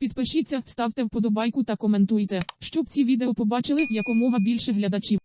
Підпишіться, ставте вподобайку та коментуйте, щоб ці відео побачили якомога більше глядачів.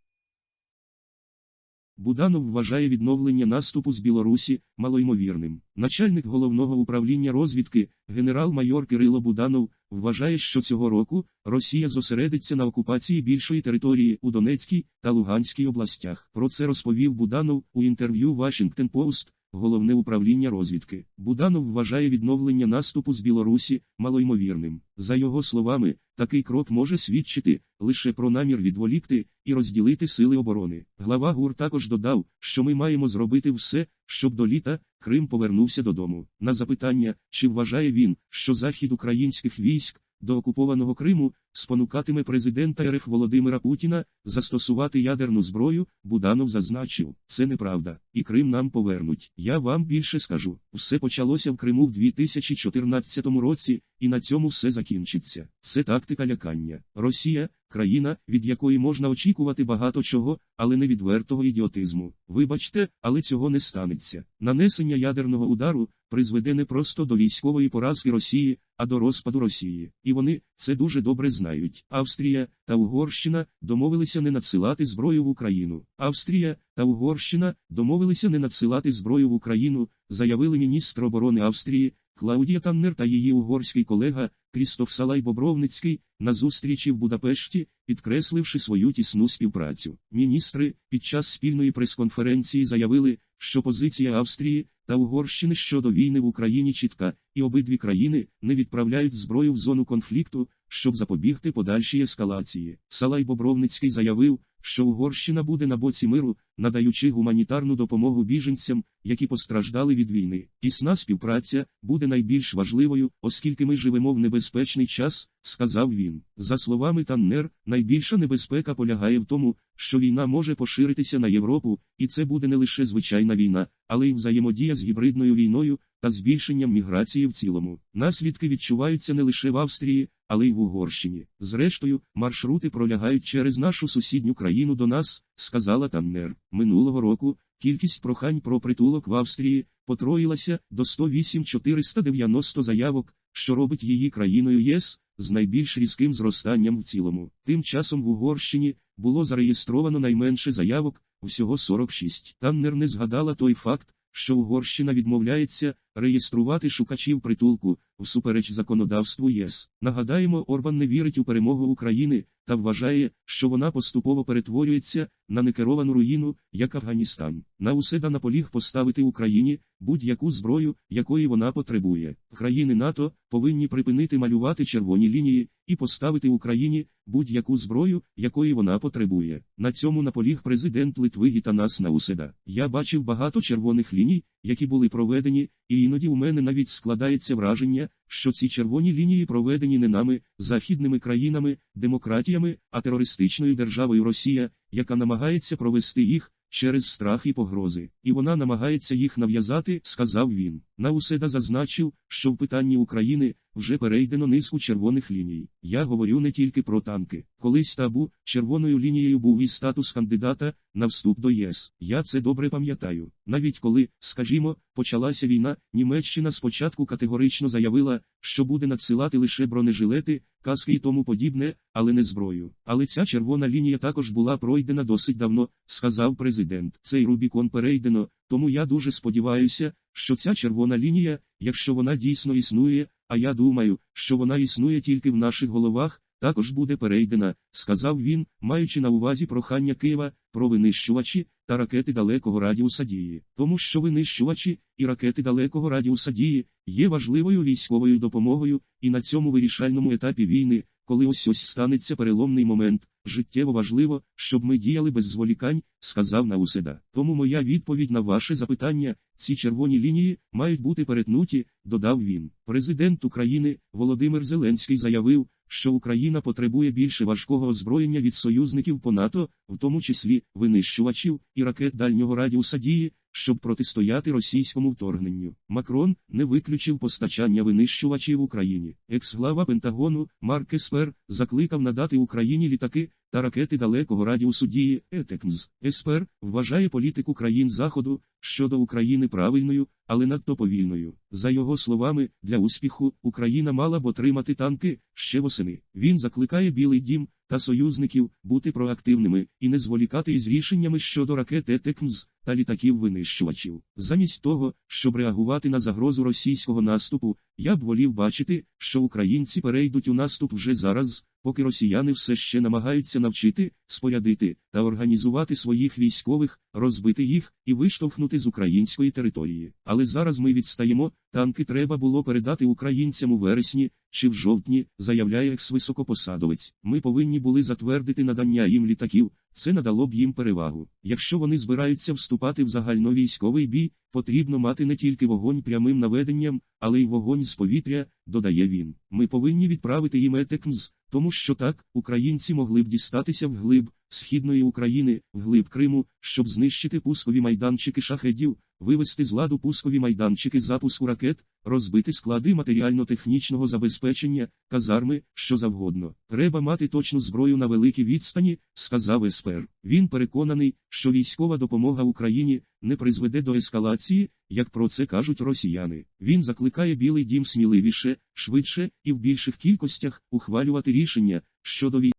Буданов вважає відновлення наступу з Білорусі малоймовірним. Начальник головного управління розвідки, генерал-майор Кирило Буданов, вважає, що цього року Росія зосередиться на окупації більшої території у Донецькій та Луганській областях. Про це розповів Буданов у інтерв'ю Washington Post, головне управління розвідки. Буданов вважає відновлення наступу з Білорусі малоймовірним. За його словами, такий крок може свідчити лише про намір відволікти і розділити сили оборони. Глава ГУР також додав, що ми маємо зробити все, щоб до літа Крим повернувся додому. На запитання, чи вважає він, що захід українських військ до окупованого Криму спонукатиме президента РФ Володимира Путіна застосувати ядерну зброю, Буданов зазначив, це неправда, і Крим нам повернуть. Я вам більше скажу, все почалося в Криму в 2014 році, і на цьому все закінчиться. Це тактика лякання. Росія країна, від якої можна очікувати багато чого, але не відвертого ідіотизму. Вибачте, але цього не станеться. Нанесення ядерного удару призведе не просто до військової поразки Росії, а до розпаду Росії. І вони це дуже добре знають. Австрія та Угорщина домовилися не надсилати зброю в Україну. Австрія та Угорщина домовилися не надсилати зброю в Україну, заявили міністр оборони Австрії. Клаудія Таннер та її угорський колега Крістоф Салай Бобровницький на зустрічі в Будапешті, підкресливши свою тісну співпрацю. Міністри під час спільної прес-конференції заявили, що позиція Австрії та Угорщини щодо війни в Україні чітка, і обидві країни не відправляють зброю в зону конфлікту, щоб запобігти подальшій ескалації. Салай Бобровницький заявив, що Угорщина буде на боці миру, надаючи гуманітарну допомогу біженцям, які постраждали від війни. Тісна співпраця буде найбільш важливою, оскільки ми живемо в небезпечний час, сказав він. За словами Таннер, найбільша небезпека полягає в тому, що війна може поширитися на Європу, і це буде не лише звичайна війна, але й взаємодія з гібридною війною та збільшенням міграції в цілому. Наслідки відчуваються не лише в Австрії, але й в Угорщині. Зрештою, маршрути пролягають через нашу сусідню країну до нас, сказала Таннер. Минулого року кількість прохань про притулок в Австрії потроїлася до 108 490 заявок, що робить її країною ЄС з найбільш різким зростанням в цілому. Тим часом в Угорщині було зареєстровано найменше заявок, всього 46. Таннер не згадала той факт, що Угорщина відмовляється реєструвати шукачів притулку всупереч законодавству ЄС. Нагадаємо, Орбан не вірить у перемогу України та вважає, що вона поступово перетворюється на некеровану руїну, як Афганістан. На уседа наполіг поставити Україні будь-яку зброю, якої вона потребує. Країни НАТО повинні припинити малювати червоні лінії і поставити Україні будь-яку зброю, якої вона потребує. На цьому наполіг президент Литви Гітанас Науседа. Я бачив багато червоних ліній, які були проведені, і іноді у мене навіть складається враження, що ці червоні лінії проведені не нами, західними країнами, демократіями, а терористичною державою Росія, яка намагається провести їх через страх і погрози. І вона намагається їх нав'язати, сказав він. Науседа зазначив, що в питанні України вже перейдено низку червоних ліній. Я говорю не тільки про танки. Колись табу червоною лінією був і статус кандидата на вступ до ЄС. Я це добре пам'ятаю. Навіть коли, скажімо, почалася війна, Німеччина спочатку категорично заявила, що буде надсилати лише бронежилети, каски і тому подібне, але не зброю. Але ця червона лінія також була пройдена досить давно, сказав президент. Цей Рубікон перейдено, тому я дуже сподіваюся, що ця червона лінія, якщо вона дійсно існує, а я думаю, що вона існує тільки в наших головах, також буде перейдена, сказав він, маючи на увазі прохання Києва про винищувачі та ракети далекого радіуса дії. Тому що винищувачі і ракети далекого радіуса дії є важливою військовою допомогою, і на цьому вирішальному етапі війни, коли ось ось станеться переломний момент, життєво важливо, щоб ми діяли без зволікань, сказав Науседа. Тому моя відповідь на ваше запитання, ці червоні лінії мають бути перетнуті, додав він. Президент України Володимир Зеленський заявив, що Україна потребує більше важкого озброєння від союзників по НАТО, в тому числі винищувачів і ракет дальнього радіуса дії, щоб протистояти російському вторгненню. Макрон не виключив постачання винищувачів Україні. Екс-глава Пентагону Марк Еспер закликав надати Україні літаки, та ракети далекого радіусу дії ЕТЕКМЗ. СПР вважає політику країн Заходу щодо України правильною, але надто повільною. За його словами, для успіху Україна мала б отримати танки ще восени. Він закликає Білий Дім та союзників бути проактивними і не зволікати із рішеннями щодо ракет ЕТЕКМЗ та літаків-винищувачів. Замість того, щоб реагувати на загрозу російського наступу, я б волів бачити, що українці перейдуть у наступ вже зараз, поки росіяни все ще намагаються навчити, спорядити та організувати своїх військових, розбити їх і виштовхнути з української території. Але зараз ми відстаємо, танки треба було передати українцям у вересні чи в жовтні, заявляє екс-високопосадовець. Ми повинні були затвердити надання їм літаків, це надало б їм перевагу. Якщо вони збираються вступати в загальновійськовий бій, потрібно мати не тільки вогонь прямим наведенням, але й вогонь з повітря, додає він. Ми повинні відправити їм етекмз, тому що так, українці могли б дістатися вглиб східної України, вглиб Криму, щоб знищити пускові майданчики шахедів, вивести з ладу пускові майданчики запуску ракет, розбити склади матеріально-технічного забезпечення, казарми, що завгодно. Треба мати точну зброю на великій відстані, сказав СПР. Він переконаний, що військова допомога Україні не призведе до ескалації, як про це кажуть росіяни. Він закликає Білий Дім сміливіше, швидше і в більших кількостях ухвалювати рішення щодо військ.